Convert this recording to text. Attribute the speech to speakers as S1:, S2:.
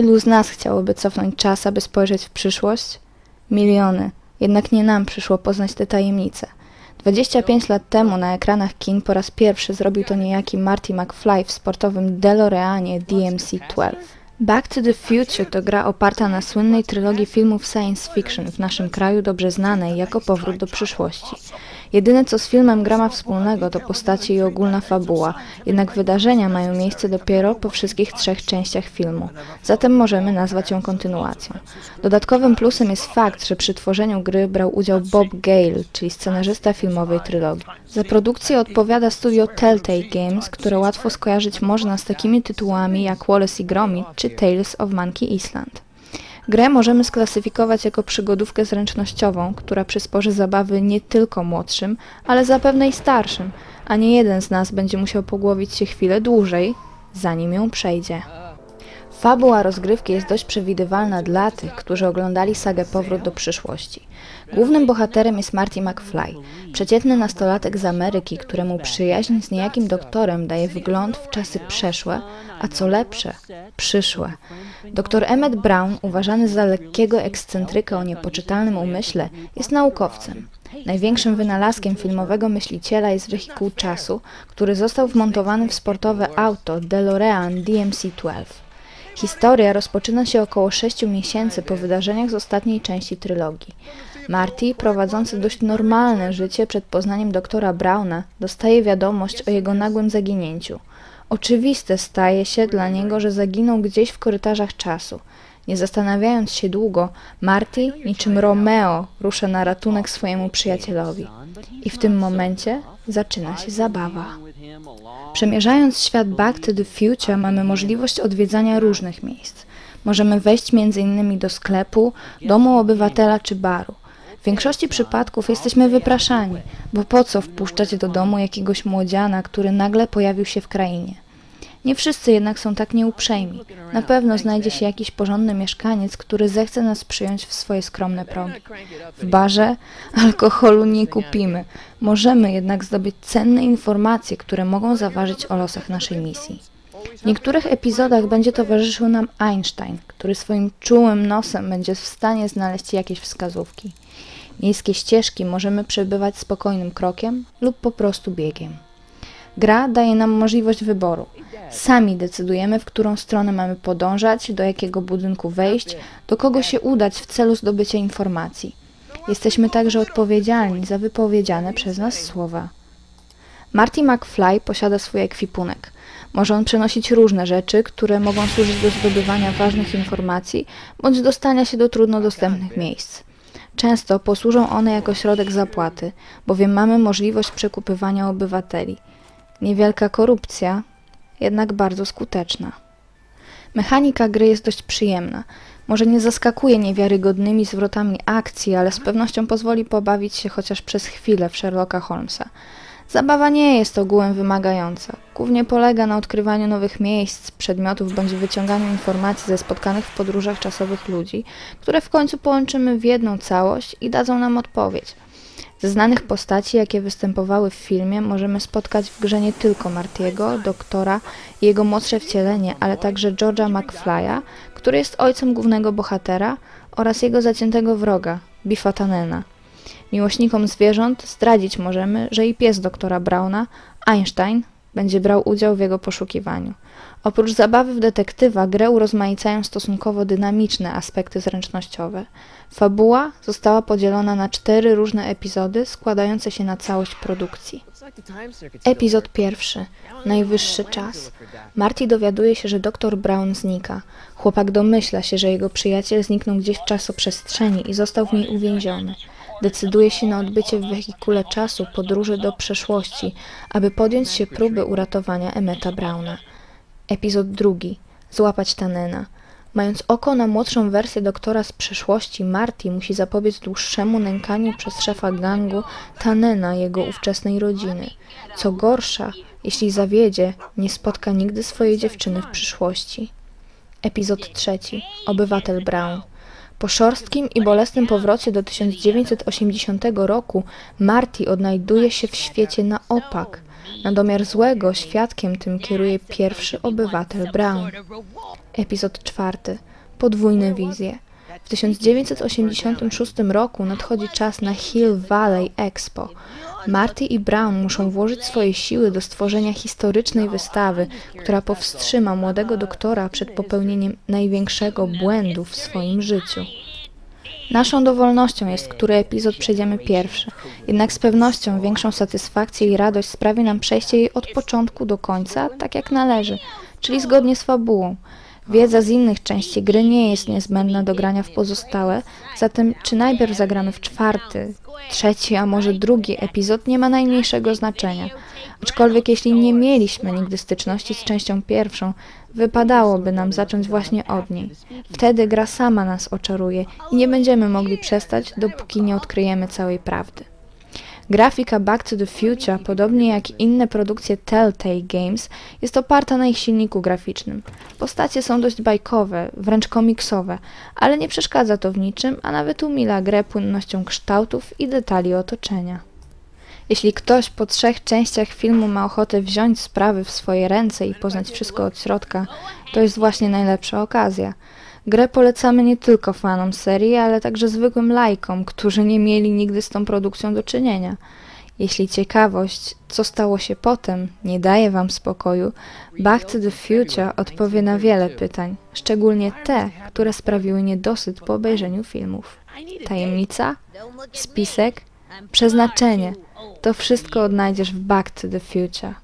S1: Ilu z nas chciałoby cofnąć czas, aby spojrzeć w przyszłość? Miliony. Jednak nie nam przyszło poznać te tajemnice. 25 lat temu na ekranach kin po raz pierwszy zrobił to niejaki Marty McFly w sportowym DeLoreanie DMC-12. Back to the Future to gra oparta na słynnej trylogii filmów science fiction w naszym kraju dobrze znanej jako Powrót do przyszłości. Jedyne co z filmem gra ma wspólnego to postacie i ogólna fabuła, jednak wydarzenia mają miejsce dopiero po wszystkich trzech częściach filmu, zatem możemy nazwać ją kontynuacją. Dodatkowym plusem jest fakt, że przy tworzeniu gry brał udział Bob Gale, czyli scenarzysta filmowej trylogii. Za produkcję odpowiada studio Telltale Games, które łatwo skojarzyć można z takimi tytułami jak Wallace i Gromit czy Tales of Monkey Island. Grę możemy sklasyfikować jako przygodówkę zręcznościową, która przysporzy zabawy nie tylko młodszym, ale zapewne i starszym, a nie jeden z nas będzie musiał pogłowić się chwilę dłużej, zanim ją przejdzie. Fabuła rozgrywki jest dość przewidywalna dla tych, którzy oglądali sagę Powrót do przyszłości. Głównym bohaterem jest Marty McFly, przeciętny nastolatek z Ameryki, któremu przyjaźń z niejakim doktorem daje wgląd w czasy przeszłe, a co lepsze, przyszłe. Dr Emmett Brown, uważany za lekkiego ekscentryka o niepoczytalnym umyśle, jest naukowcem. Największym wynalazkiem filmowego myśliciela jest wehikuł czasu, który został wmontowany w sportowe auto DeLorean DMC-12. Historia rozpoczyna się około 6 miesięcy po wydarzeniach z ostatniej części trylogii. Marty, prowadzący dość normalne życie przed poznaniem doktora Browna, dostaje wiadomość o jego nagłym zaginięciu. Oczywiste staje się dla niego, że zaginął gdzieś w korytarzach czasu. Nie zastanawiając się długo, Marty, niczym Romeo, rusza na ratunek swojemu przyjacielowi. I w tym momencie zaczyna się zabawa. Przemierzając świat Back to the Future mamy możliwość odwiedzania różnych miejsc. Możemy wejść m.in. do sklepu, domu obywatela czy baru. W większości przypadków jesteśmy wypraszani, bo po co wpuszczać do domu jakiegoś młodziana, który nagle pojawił się w krainie. Nie wszyscy jednak są tak nieuprzejmi. Na pewno znajdzie się jakiś porządny mieszkaniec, który zechce nas przyjąć w swoje skromne progi. W barze alkoholu nie kupimy. Możemy jednak zdobyć cenne informacje, które mogą zaważyć o losach naszej misji. W niektórych epizodach będzie towarzyszył nam Einstein, który swoim czułym nosem będzie w stanie znaleźć jakieś wskazówki. Miejskie ścieżki możemy przebywać spokojnym krokiem lub po prostu biegiem. Gra daje nam możliwość wyboru. Sami decydujemy, w którą stronę mamy podążać, do jakiego budynku wejść, do kogo się udać w celu zdobycia informacji. Jesteśmy także odpowiedzialni za wypowiedziane przez nas słowa. Marty McFly posiada swój ekwipunek. Może on przenosić różne rzeczy, które mogą służyć do zdobywania ważnych informacji bądź dostania się do trudno dostępnych miejsc. Często posłużą one jako środek zapłaty, bowiem mamy możliwość przekupywania obywateli. Niewielka korupcja, jednak bardzo skuteczna. Mechanika gry jest dość przyjemna. Może nie zaskakuje niewiarygodnymi zwrotami akcji, ale z pewnością pozwoli pobawić się chociaż przez chwilę w Sherlocka Holmesa. Zabawa nie jest ogółem wymagająca. Głównie polega na odkrywaniu nowych miejsc, przedmiotów bądź wyciąganiu informacji ze spotkanych w podróżach czasowych ludzi, które w końcu połączymy w jedną całość i dadzą nam odpowiedź. Ze znanych postaci, jakie występowały w filmie, możemy spotkać w grze nie tylko Martiego, doktora i jego młodsze wcielenie, ale także George'a McFly'a, który jest ojcem głównego bohatera oraz jego zaciętego wroga, Biffa Tannena. Miłośnikom zwierząt zdradzić możemy, że i pies doktora Brauna, Einstein, będzie brał udział w jego poszukiwaniu. Oprócz zabawy w detektywa, grę urozmaicają stosunkowo dynamiczne aspekty zręcznościowe. Fabuła została podzielona na cztery różne epizody składające się na całość produkcji. Epizod pierwszy. Najwyższy czas. Marty dowiaduje się, że doktor Brown znika. Chłopak domyśla się, że jego przyjaciel zniknął gdzieś w czasoprzestrzeni i został w niej uwięziony. Decyduje się na odbycie w wehikule czasu podróży do przeszłości, aby podjąć się próby uratowania Emeta Browna. Epizod drugi. Złapać Tanena. Mając oko na młodszą wersję doktora z przeszłości, Marty musi zapobiec dłuższemu nękaniu przez szefa gangu Tanena jego ówczesnej rodziny. Co gorsza, jeśli zawiedzie, nie spotka nigdy swojej dziewczyny w przyszłości. Epizod trzeci. Obywatel Brown. Po szorstkim i bolesnym powrocie do 1980 roku Marty odnajduje się w świecie na opak. Na domiar złego świadkiem tym kieruje pierwszy obywatel Brown. Epizod czwarty. Podwójne wizje. W 1986 roku nadchodzi czas na Hill Valley Expo. Marty i Brown muszą włożyć swoje siły do stworzenia historycznej wystawy, która powstrzyma młodego doktora przed popełnieniem największego błędu w swoim życiu. Naszą dowolnością jest, który epizod przejdziemy pierwszy. Jednak z pewnością większą satysfakcję i radość sprawi nam przejście jej od początku do końca, tak jak należy, czyli zgodnie z fabułą. Wiedza z innych części gry nie jest niezbędna do grania w pozostałe, zatem czy najpierw zagramy w czwarty, trzeci, a może drugi epizod nie ma najmniejszego znaczenia. Aczkolwiek jeśli nie mieliśmy nigdy styczności z częścią pierwszą, wypadałoby nam zacząć właśnie od niej. Wtedy gra sama nas oczaruje i nie będziemy mogli przestać, dopóki nie odkryjemy całej prawdy. Grafika Back to the Future, podobnie jak inne produkcje Telltale Games, jest oparta na ich silniku graficznym. Postacie są dość bajkowe, wręcz komiksowe, ale nie przeszkadza to w niczym, a nawet umila grę płynnością kształtów i detali otoczenia. Jeśli ktoś po trzech częściach filmu ma ochotę wziąć sprawy w swoje ręce i poznać wszystko od środka, to jest właśnie najlepsza okazja. Grę polecamy nie tylko fanom serii, ale także zwykłym lajkom, którzy nie mieli nigdy z tą produkcją do czynienia. Jeśli ciekawość, co stało się potem, nie daje Wam spokoju, Back to the Future odpowie na wiele pytań, szczególnie te, które sprawiły niedosyt po obejrzeniu filmów. Tajemnica? Spisek? Przeznaczenie? To wszystko odnajdziesz w Back to the Future.